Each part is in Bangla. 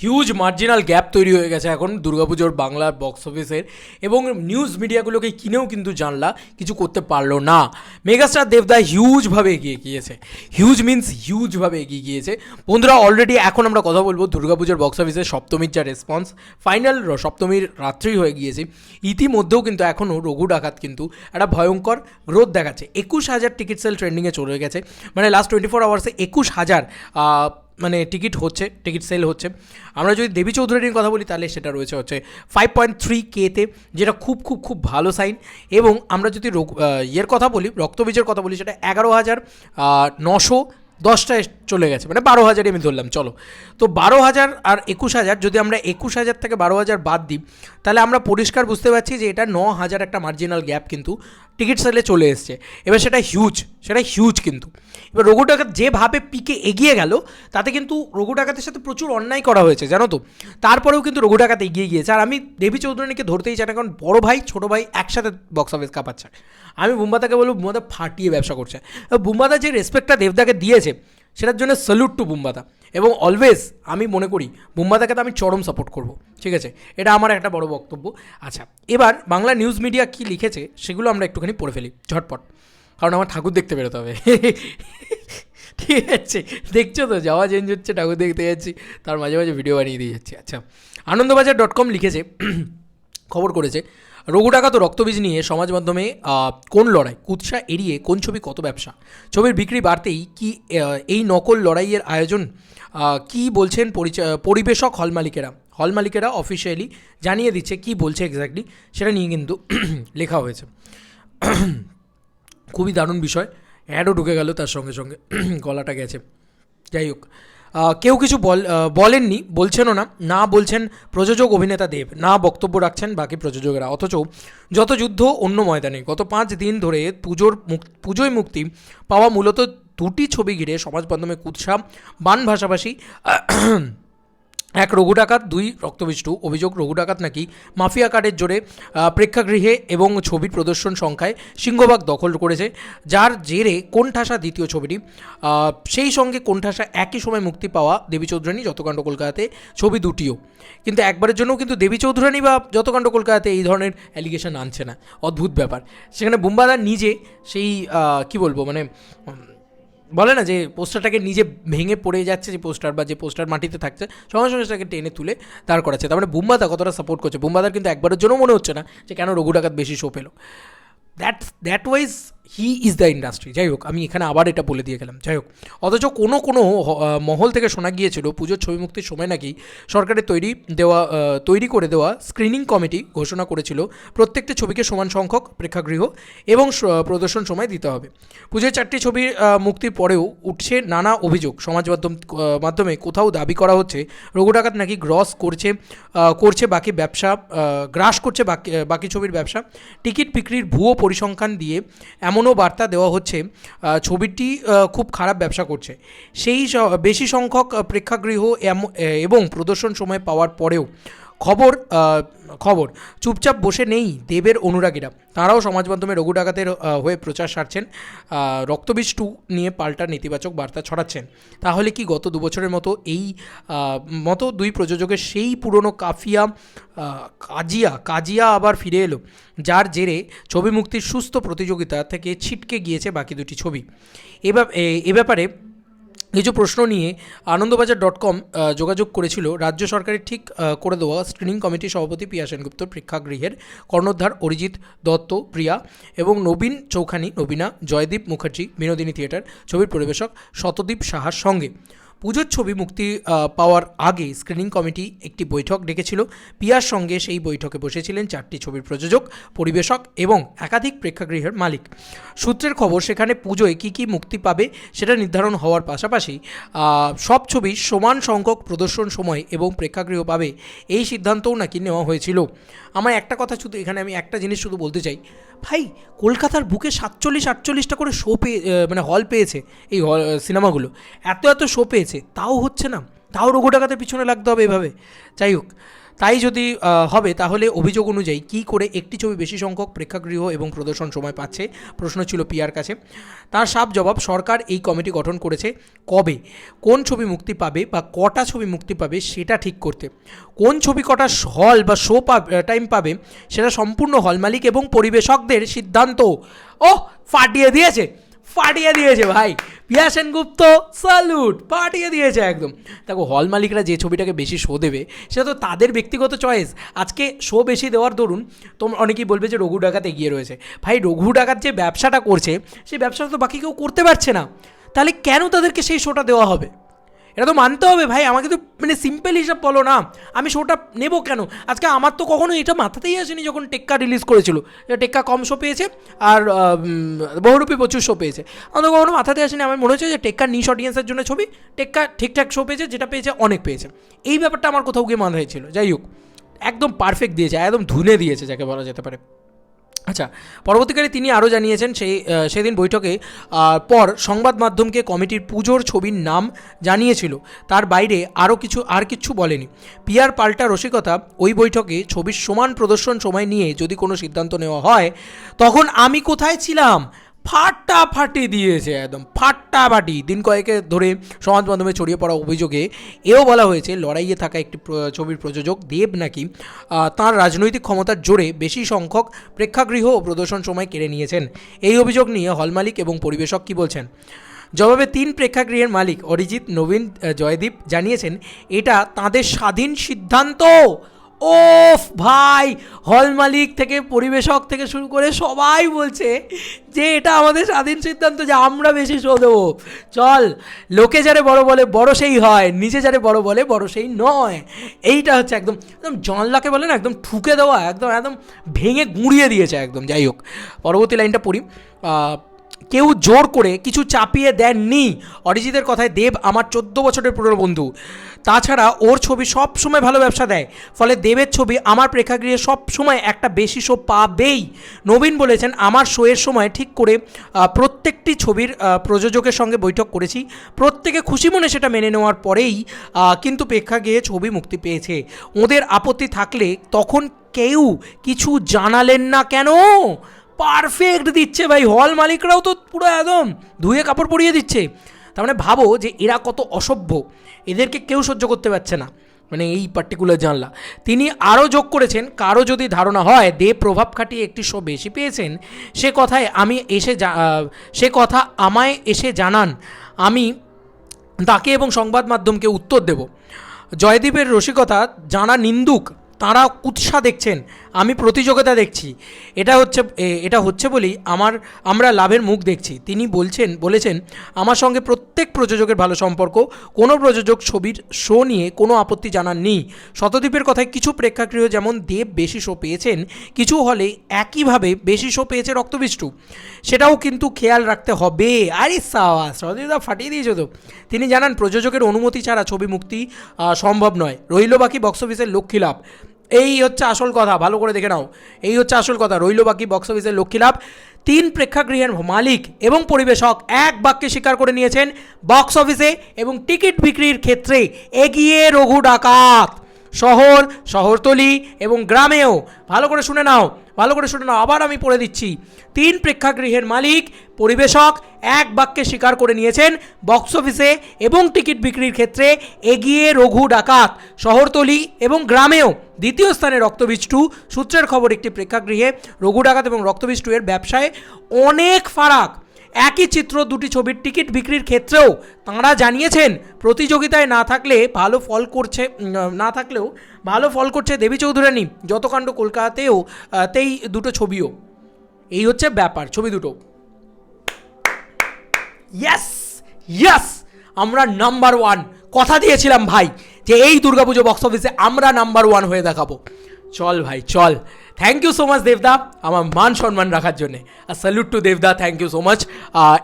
হিউজ মার্জিনাল গ্যাপ তৈরি হয়ে গেছে এখন দুর্গাপুজোর বাংলার বক্স অফিসের এবং নিউজ মিডিয়াগুলোকে কিনেও কিন্তু জানলা কিছু করতে পারল না। মেগাস্টার দেবদা হিউজভাবে এগিয়ে গিয়েছে। হিউজ মিন্স হিউজভাবে এগিয়ে গিয়েছে। বন্ধুরা অলরেডি এখন আমরা কথা বলব দুর্গাপুজোর বক্স অফিসের সপ্তমীর যা রেসপন্স ফাইনাল সপ্তমীর রাত্রি হয়ে গিয়েছে। ইতিমধ্যেও কিন্তু এখনও রঘু ডাকাত কিন্তু একটা ভয়ঙ্কর গ্রোথ দেখাচ্ছে। একুশ হাজার টিকিট সেল ট্রেন্ডিংয়ে চলে গেছে। মানে লাস্ট টোয়েন্টি ফোর আওয়ার্সে একুশ হাজার মানে টিকিট হচ্ছে, টিকিট সেল হচ্ছে। আমরা যদি দেবী চৌধুরীর কথা বলি, তাহলে সেটা রয়েছে হচ্ছে ফাইভ পয়েন্ট থ্রি কেতে যেটা খুব খুব খুব ভালো সাইন এবং আমরা যদি ইয়ের কথা বলি, রক্তবীজের কথা বলি, সেটা এগারো হাজার নশো দশটায় চলে গেছে মানে বারো হাজারই আমি ধরলাম, চলো। তো বারো হাজার আর একুশ হাজার, যদি আমরা একুশ হাজার থেকে বারো হাজার বাদ দিই, তাহলে আমরা পরিষ্কার বুঝতে পারছি যে এটা ন হাজার একটা মার্জিনাল গ্যাপ কিন্তু টিকিট সেলে চলে এসছে। এবার সেটা হিউজ সেটা হিউজ কিন্তু। এবার রঘু ডাকাত যেভাবে পিকে এগিয়ে গেল, তাতে কিন্তু রঘু ডাকাতের সাথে প্রচুর অন্যায় করা হয়েছে, জানো তো? তারপরেও কিন্তু রঘু ডাকাত এগিয়ে গিয়েছে। আর আমি দেবী চৌধুরীকে ধরতেই চাই না, কারণ বড় ভাই, ছোটো ভাই একসাথে বক্স অফিস কাঁপাচ্ছে। আমি বুম্বাদাকে বলব বুম্বাদা ফাটিয়ে ব্যবসা করছে। বুম্বাদা যে রেসপেক্টটা দেবদাকে দিয়েছে, সেটার জন্য স্যালুট টু বুম্বাদা এবং অলওয়েজ আমি মনে করি বুম্বাদাকে তো আমি চরম সাপোর্ট করব। ঠিক আছে? এটা আমার একটা বড় বক্তব্য। আচ্ছা এবার বাংলা নিউজ মিডিয়া কি লিখেছে, সেগুলো আমরা একটুখানি পড়ে ফেলি, ঝটপট। কারণ আমার ঠাকুর দেখতে বেরোতে হবে। ঠিক আছে? দেখছ তো, যাওয়া চেঞ্জ হচ্ছে, ঠাকুর দেখতে যাচ্ছি, তার মাঝে মাঝে ভিডিও বানিয়ে দিয়ে যাচ্ছি। আচ্ছা আনন্দবাজার ডট কম লিখেছে খবর করেছে। রঘু ডাকাত রক্তবীজ নিয়ে সমাজ মাধ্যমে কোন লড়াই, কুৎসা এড়িয়ে কোন ছবি কত ব্যবসা? ছবির বিক্রি বাড়তেই কি এই নকল লড়াইয়ের আয়োজন কি বলছেন পরিবেশক হল মালিকেরা? হল মালিকেরা অফিসিয়ালি জানিয়ে দিচ্ছে কি বলছে এক্স্যাক্টলি সেটা নিয়ে কিন্তু লেখা হয়েছে। খুবই দারুণ বিষয়। অ্যাডও ঢুকে গেল তার সঙ্গে সঙ্গে। গলাটা গেছে। যাই হোক কেউ কিছু বল বলেননি, বলছেনও না না বলছেন প্রযোজক অভিনেতা দেব, না বক্তব্য রাখছেন বাকি প্রযোজকেরা, অথচ যত যুদ্ধ অন্য ময়দানে, গত পাঁচ দিন ধরে পুজোর মুক, পুজোয় মুক্তি পাওয়া মূলত দুটি ছবি ঘিরে সমাজ মাধ্যমে কুৎসা, বান ভাষাভাষী এক রঘু ডাকাত, দুই রক্তবিষ্টু। অভিযোগ, রঘু ডাকাত নাকি মাফিয়া কার্ডের জোরে প্রেক্ষাগৃহে এবং ছবির প্রদর্শন সংখ্যায় সিংহভাগ দখল করেছে। যার জেরে কোণঠাসা দ্বিতীয় ছবিটি সেই সঙ্গে কোণঠাসা একই সময় মুক্তি পাওয়া দেবী চৌধুরানী যতকাণ্ড কলকাতাতে ছবি দুটিও। কিন্তু একবারের জন্য কিন্তু দেবী চৌধুরানী বা যতকাণ্ড কলকাতাতে এই ধরনের অ্যালিগেশন আনছে না। অদ্ভুত ব্যাপার। সেখানে বুম্বাদার নিজে সেই কি বলব মানে বলে না যে পোস্টারটাকে নিজে ভেঙে পড়ে যাচ্ছে যে পোস্টার বা যে পোস্টার মাটিতে থাকছে সঙ্গে সঙ্গে সেটাকে টেনে তুলে দাঁড় করাচ্ছে। তার মানে বুম্বাদা কতটা সাপোর্ট করছে? বুম্বাদার কিন্তু একবারের জন্য মনে হচ্ছে না যে কেন রঘু ডাকাত বেশি শো পেল। That that wise he is the industry যাই হোক, আমি এখানে আবার এটা বলে দিয়ে গেলাম। যাই হোক, অথচ কোনো কোনো মহল থেকে শোনা গিয়েছিল, পুজোর ছবি মুক্তির সময় নাকি সরকারের তৈরি দেওয়া তৈরি করে দেওয়া স্ক্রিনিং কমিটি ঘোষণা করেছিল, প্রত্যেকটি ছবিকে সমান সংখ্যক প্রেক্ষাগৃহ এবং প্রদর্শন সময় দিতে হবে। পুজোর চারটি ছবির মুক্তির পরেও উঠছে নানা অভিযোগ। সমাজ মাধ্যম মাধ্যমে কোথাও দাবি করা হচ্ছে, রঘু ডাকাত নাকি গ্রস করছে করছে বাকি ব্যবসা গ্রাস করছে বাকি বাকি ছবির ব্যবসা। টিকিট বিক্রির ভুয়ো পরিসংখ্যান দিয়ে এমনও বার্তা দেওয়া হচ্ছে ছবিটি খুব খারাপ ব্যবসা করছে। সেই বেশি সংখ্যক প্রেক্ষাগৃহ এবং প্রদর্শন সময় পাওয়ার পরেও খবর খবর। চুপচাপ বসে নেই দেবের অনুরাগীরা। তারাও সমাজ মাধ্যমে রঘু ডাকাতের হয়ে প্রচার সারছেন। রক্তবীজ টু নিয়ে পাল্টা নেতিবাচক বার্তা ছড়াচ্ছেন। তাহলে কি গত দুবছরের মতো এই মতো দুই প্রযোজকের সেই পুরনো কাফিয়া কাজিয়া কাজিয়া আবার ফিরে এলো, যার জেরে ছবি মুক্তির সুস্থ প্রতিযোগিতা থেকে ছিটকে গিয়েছে বাকি দুটি ছবি। এ ব্যাপারে কিছু প্রশ্ন নিয়ে আনন্দবাজার ডট কম যোগাযোগ করেছিল রাজ্য সরকারের ঠিক করে দেওয়া স্ক্রিনিং কমিটির সভাপতি পিয়া সেনগুপ্ত, প্রেক্ষাগৃহের কর্ণধার অরিজিৎ দত্ত, প্রিয়া এবং নবীন চৌখানি, নবীনা, জয়দীপ মুখার্জি, বিনোদিনী থিয়েটার, ছবির পরিবেশক শতদীপ সাহার সঙ্গে। পুজোর ছবি মুক্তি পাওয়ার আগে স্ক্রিনিং কমিটি একটি বৈঠক ডেকেছিল। পিয়ার সঙ্গে সেই বৈঠকে বসেছিলেন চারটি ছবির প্রযোজক, পরিবেশক এবং একাধিক প্রেক্ষাগৃহের মালিক। সূত্রের খবর, সেখানে পুজোয় কী কী মুক্তি পাবে সেটা নির্ধারণ হওয়ার পাশাপাশি সব ছবি সমান সংখ্যক প্রদর্শন সময় এবং প্রেক্ষাগৃহ পাবে এই সিদ্ধান্তও নাকি নেওয়া হয়েছিল। আমার একটা কথা শুধু, এখানে আমি একটা জিনিস শুধু বলতে চাই। ভাই, কলকাতার বুকে সাতচল্লিশ আটচল্লিশটা করে শো পেয়ে মানে হল পেয়েছে এই সিনেমাগুলো এত এত শো পেয়েছে। তাও হচ্ছে না। তাও রঘু ডাকাতের পিছনে লাগতে হবে এভাবে। যাই হোক, তাই যদি হবে, তাহলে অভিযোগ অনুযায়ী কী করে একটি ছবি বেশি সংখ্যক প্রেক্ষাগৃহ এবং প্রদর্শন সময় পাচ্ছে? প্রশ্ন ছিল পিয়ার কাছে। তার সাফ জবাব, সরকার এই কমিটি গঠন করেছে কবে? কোন ছবি মুক্তি পাবে বা কটা ছবি মুক্তি পাবে সেটা ঠিক করতে। কোন ছবি কটা হল বা শো টাইম পাবে সেটা সম্পূর্ণ হল মালিক এবং পরিবেশকদের সিদ্ধান্ত। ও ফাটিয়ে দিয়েছে। ফাটিয়ে দিয়েছে ভাই। পিয়া সেনগুপ্ত স্যালুট ফাটিয়ে দিয়েছে একদম। দেখো হল মালিকরা যে ছবিটাকে বেশি শো দেবে, সেটা তো তাদের ব্যক্তিগত চয়েস আজকে শো বেশি দেওয়ার দরুন তোমরা অনেকেই বলবে যে রঘু ডাকাতে এগিয়ে রয়েছে। ভাই, রঘু ডাকাত যে ব্যবসাটা করছে সেই ব্যবসাটা তো বাকি কেউ করতে পারছে না। তাহলে কেন তাদেরকে সেই শোটা দেওয়া হবে? এটা তো মানতে হবে ভাই, আমাকে তো মানে সিম্পল হিসাব বলো না। আমি শোটা নেব কেন? আজকে আমার তো কখনো এটা মাথাতেই আসেনি যখন টেক্কা রিলিজ করেছিল। টেক্কা কম শো পেয়েছে আর বহুরূপী প্রচুর শো পেয়েছে। আমার তো কখনো মাথাতে আসেনি। আমার মনে হচ্ছে যে টেক্কা নিশ অডিয়েন্সের জন্য ছবি, টেক্কা ঠিকঠাক শো পেয়েছে, যেটা পেয়েছে অনেক পেয়েছে। এই ব্যাপারটা আমার কোথাও গিয়ে মাথায় ছিল। যাই হোক, একদম পারফেক্ট দিয়েছে, একদম ধুনে দিয়েছে, যাকে বলা যেতে পারে। আচ্ছা পরবর্তীকালে তিনি আরও জানিয়েছেন সেই সেদিন বৈঠকে পর সংবাদ মাধ্যমকে কমিটির পুজোর ছবির নাম জানিয়েছিল। তার বাইরে আরও কিছু, আর কিছু বলেনি। পিয়ার পাল্টা রসিকতা ওই বৈঠকে ছবির সমান প্রদর্শন সময় নিয়ে যদি কোনো সিদ্ধান্ত নেওয়া হয়, তখন আমি কোথায় ছিলাম? ফাটাফাটি দিয়েছে একদম ফাটাফাটি দিন কয়েকের ধরে সমাজ মাধ্যমে ছড়িয়ে পড়া অভিযোগে এও বলা হয়েছে, লড়াইয়ে থাকা একটি ছবির প্রযোজক দেব নাকি তার রাজনৈতিক ক্ষমতার জোরে বেশি সংখ্যক প্রেক্ষাগৃহ ও প্রদর্শন সময় কেড়ে নিয়েছেন। এই অভিযোগ নিয়ে হল মালিক এবং পরিবেশক কী বলছেন? জবাবে তিন প্রেক্ষাগৃহের মালিক, অরিজিৎ, নবীন জয়দীপ জানিয়েছেন, এটা তাদের স্বাধীন সিদ্ধান্ত। ওফ ভাই, হল মালিক থেকে, পরিবেশক থেকে শুরু করে সবাই বলছে যে এটা আমাদের স্বাধীন সিদ্ধান্ত যে আমরা বেশি শো দেবো। চল, লোকে যারে বড় বলে, বড় সেই হয়। নিজে যারে বড় বলে, বড় সেই নয়। এইটা হচ্ছে একদম একদম জনলাকে বলে না, একদম ঠুকে দেওয়া, একদম একদম ভেঙে গুঁড়িয়ে দিয়েছে একদম। যাই হোক, পরবর্তী লাইনটা পড়ি। কেউ জোর করে কিছু চাপিয়ে দেননি। অরিজিতের কথায় দেব আমার চোদ্দ বছরের পুরনো বন্ধু। তাছাড়া ওর ছবি সব সময় ভালো ব্যবসা দেয়। ফলে দেবের ছবি আমার প্রেক্ষাগৃহে সব সময় একটা বেশি শো পাবেই। নবীন বলেছেন, আমার শোয়ের সময় ঠিক করে প্রত্যেকটি ছবির প্রযোজকের সঙ্গে বৈঠক করেছি। প্রত্যেকে খুশি মনে সেটা মেনে নেওয়ার পরেই কিন্তু প্রেক্ষাগৃহে ছবি মুক্তি পেয়েছে। ওদের আপত্তি থাকলে তখন কেউ কিছু জানালেন না কেন? পারফেক্ট দিচ্ছে ভাই। হল মালিকরাও তো পুরো একদম ধুয়ে কাপড় পরিয়ে দিচ্ছে। তার মানে ভাবো যে এরা কত অসভ্য। এদেরকে কেউ সহ্য করতে পারছে না। মানে এই পার্টিকুলার জানলা। তিনি আরও যোগ করেছেন, কারও যদি ধারণা হয়, দে প্রভাব খাটিয়ে একটি শো বেশি পেয়েছেন, সে কথায় আমি এসে সে কথা আমায় এসে জানান। আমি তাকে এবং সংবাদ মাধ্যমকে উত্তর দেব। জয়দীপের রসিকতা যারা নিন্দুক। তারা উৎসাহ দেখছেন। আমি প্রতিযোগিতা দেখছি। এটা হচ্ছে এটা হচ্ছে বলেই আমার, আমরা লাভের মুখ দেখছি। তিনি বলছেন, বলেছেন, আমার সঙ্গে প্রত্যেক প্রযোজকের ভালো সম্পর্ক। কোনো প্রযোজক ছবির শো নিয়ে কোনো আপত্তি জানাননি শতদ্বীপের কথায় কিছু প্রেক্ষাগৃহ যেমন দেব বেশি শো পেয়েছেন, কিছু হলে একইভাবে বেশি শো পেয়েছে রক্তবিষ্টু। সেটাও কিন্তু খেয়াল রাখতে হবে। আরে সাওয়া ফাটিয়ে দিয়েছে তো। তিনি জানান, প্রযোজকের অনুমতি ছাড়া ছবি মুক্তি সম্ভব নয়। রইল বাকি বক্স অফিসের লক্ষ্মী লাভ। এই হচ্ছে আসল কথা, ভালো করে দেখে নাও। এই হচ্ছে আসল কথা, রইল বাকি বক্স অফিসের লক্ষ্মী লাভ। তিন প্রেক্ষাগৃহের মালিক এবং পরিবেশক এক বাক্যে স্বীকার করে নিয়েছেন বক্স অফিসে এবং টিকিট বিক্রির ক্ষেত্রে এগিয়ে রঘু ডাকাত। শহর, শহরতলি এবং গ্রামেও। ভালো করে শুনে নাও, ভালো করে শুনে নাও, আবার আমি পড়ে দিচ্ছি। তিন প্রেক্ষাগৃহের মালিক, পরিবেশক, এক বাক্যে স্বীকার করে নিয়েছেন, বক্স অফিসে এবং টিকিট বিক্রির ক্ষেত্রে এগিয়ে রঘু ডাকাত, শহরতলি এবং গ্রামেও। দ্বিতীয় স্থানে রক্তবীজ টু, সূত্রের খবর একটি প্রেক্ষাগৃহে রঘু ডাকাত এবং রক্তবীজ টু এর ব্যবসায় অনেক ফারাক। একই চিত্র দুটি ছবির টিকিট বিক্রির ক্ষেত্রেও তাঁরা জানিয়েছেন, প্রতিযোগিতায় না থাকলে ভালো ফল করছে না থাকলেও ভালো ফল করছে দেবী চৌধুরানী, যতকাণ্ড কলকাতাতেও তেই দুটো ছবিও। এই হচ্ছে ব্যাপার, ছবি দুটো। ইয়াস ইয়াস আমরা নাম্বার ওয়ান কথা দিয়েছিলাম ভাই যে এই দুর্গাপুজো বক্স অফিসে আমরা নাম্বার ওয়ান হয়ে দেখাবো। চল ভাই, চল। থ্যাংক ইউ সো মাচ দেবদা আমার মান সম্মান রাখার জন্যে। আর স্যালুট টু দেবদা থ্যাংক ইউ সো মাচ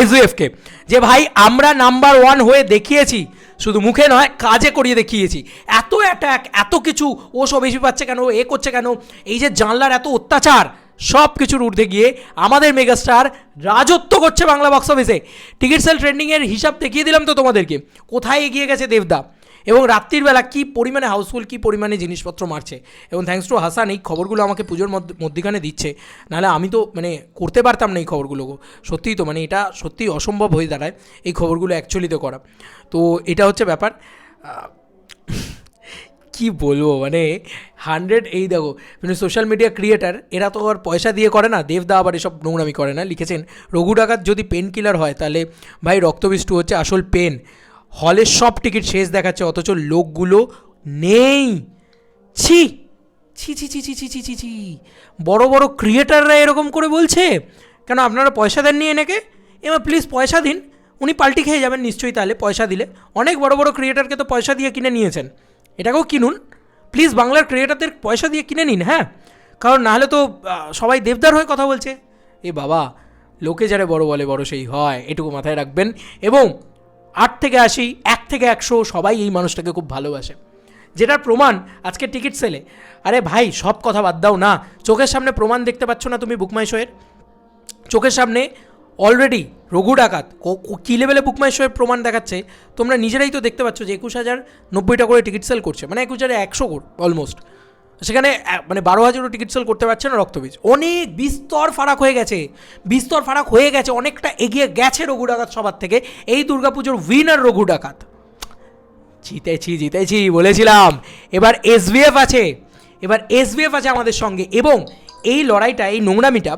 এসইএফকে যে ভাই, আমরা নাম্বার ওয়ান হয়ে দেখিয়েছি, শুধু মুখে নয়, কাজে করিয়ে দেখিয়েছি। এত অ্যাটাক এত কিছু, ও সব বেশি পাচ্ছে কেন, এ করছে কেন, এই যে জানলার এত অত্যাচার, সব কিছুর ঊর্ধ্বে গিয়ে আমাদের মেগাস্টার রাজত্ব করছে বাংলা বক্স অফিসে টিকিট সেল ট্রেন্ডিংয়ের হিসাব দেখিয়ে দিলাম তো তোমাদেরকে। কোথায় এগিয়ে গেছে দেবদা এবং রাত্রির বেলা কী পরিমাণে হাউসফুল, কী পরিমাণে জিনিসপত্র মারছে। এবং থ্যাঙ্কস টু হাসান এই খবরগুলো আমাকে পুজোর মধ্য- মধ্যিখানে দিচ্ছে। নাহলে আমি তো মানে করতে পারতাম না এই খবরগুলো সত্যিই তো মানে এটা সত্যিই অসম্ভব হয়ে দাঁড়ায় এই খবরগুলো অ্যাকচুয়ালিতে করা। তো এটা হচ্ছে ব্যাপার। কি বলব মানে হান্ড্রেড এই দেখো মানে সোশ্যাল মিডিয়া ক্রিয়েটার এরা তো আর পয়সা দিয়ে করে না দেবদা আবার এসব নোংরামি করে না। লিখেছেন, রঘু ডাকাত যদি পেন কিলার হয়, তাহলে ভাই রক্তবিষ্টু হচ্ছে আসল পেন হলের সব টিকিট শেষ দেখাচ্ছে, অথচ লোকগুলো নেই। ছি ছি ছি ছি ছি ছি ছি ছি ছি। বড়ো, বড় ক্রিয়েটাররা এরকম করে বলছে? কেন আপনারা পয়সা দেননি এনেকে? এবার প্লিজ পয়সা দিন। উনি পাল্টি খেয়ে যাবেন নিশ্চয়ই তাহলে পয়সা দিলে। অনেক বড় বড় ক্রিয়েটারকে তো পয়সা দিয়ে কিনে নিয়েছেন। এটাকেও কিনুন। প্লিজ বাংলার ক্রিয়েটারদের পয়সা দিয়ে কিনে নিন হ্যাঁ? কারণ নাহলে তো সবাই দেবদার হয়ে কথা বলছে। এ বাবা, লোকে যারা বড় বলে বড় সেই হয়, এটুকু মাথায় রাখবেন। এবং আট থেকে আশি, এক থেকে একশো সবাই এই মানুষটাকে খুব ভালোবাসে। যেটার প্রমাণ, আজকে টিকিট সেলে। আরে ভাই, সব কথা বাদ দাও না। চোখের সামনে প্রমাণ দেখতে পাচ্ছ না তুমি বুকমাই শোয়ের? চোখের সামনে অলরেডি রঘু ডাকাত। কো- লেভেলে বুকমাই শোয়ের প্রমাণ দেখাচ্ছে? তোমরা নিজেরাই তো দেখতে পাচ্ছ যে একুশ হাজার নব্বইটা করে টিকিট সেল করছে। মানে একুশ হাজার একশো অলমোস্ট সেখানে মানে বারো হাজারও টিকিট সেল করতে পারছে না রক্তবীজ। অনেক বিস্তর ফারাক হয়ে গেছে। বিস্তর ফারাক হয়ে গেছে, অনেকটা এগিয়ে গেছে রঘু ডাকাত সবার থেকে। এই দুর্গাপুজোর উইনার রঘু ডাকাত। জিতেছি জিতেছি, বলেছিলাম। এবার এসবিএফ আছে। এবার এসবিএফ আছে আমাদের সঙ্গে। এবং এই লড়াইটা, এই নোংরামিটা,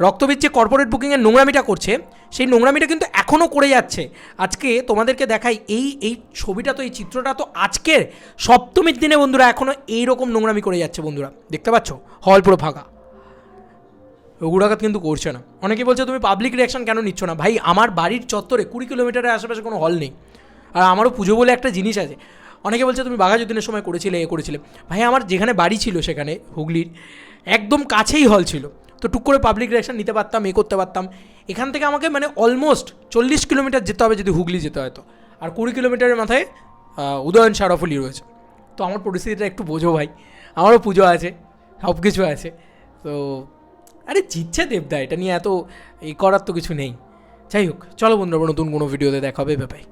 রক্তবীজ যে কর্পোরেট বুকিংয়ের নোংরামিটা করছে সেই নোংরামিটা কিন্তু এখনও করে যাচ্ছে। আজকে তোমাদেরকে দেখাই এই এই ছবিটা তো, এই চিত্রটা তো আজকের সপ্তমীর দিনে বন্ধুরা এখনও এইরকম নোংরামি করে যাচ্ছে বন্ধুরা। দেখতে পাচ্ছ? হল পুরো ফাঁকা। রঘুরাঘাত কিন্তু করছে না। অনেকে বলছে, তুমি পাবলিক রিয়াকশন কেন নিচ্ছ না? ভাই, আমার বাড়ির চত্বরে কুড়ি কিলোমিটারের আশেপাশে কোনো হল নেই। আর আমারও পুজো বলে একটা জিনিস আছে। অনেকে বলছে, তুমি বাঘাযতীনের সময় করেছিলে, এ করেছিলে। ভাই, আমার যেখানে বাড়ি ছিল সেখানে হুগলির একদম কাছেই হল ছিল। তো টুক করে পাবলিক রিয়াকশন নিতে পারতাম, এ করতে পারতাম। এখান থেকে আমাকে মানে অলমোস্ট চল্লিশ কিলোমিটার যেতে হবে যদি হুগলি যেতে হয় তো। আর কুড়ি কিলোমিটারের মাথায় উদয়ন সারফুলি রয়েছে। তো আমার পরিস্থিতিটা একটু বোঝো ভাই। আমারও পুজো আছে সব কিছু আছে। তো, আরে জিতছে দেবদা, এটা নিয়ে এত এই করার তো কিছু নেই। যাই হোক, চলো বন্ধুরা, নতুন কোনো ভিডিওতে দেখা হবে ভাই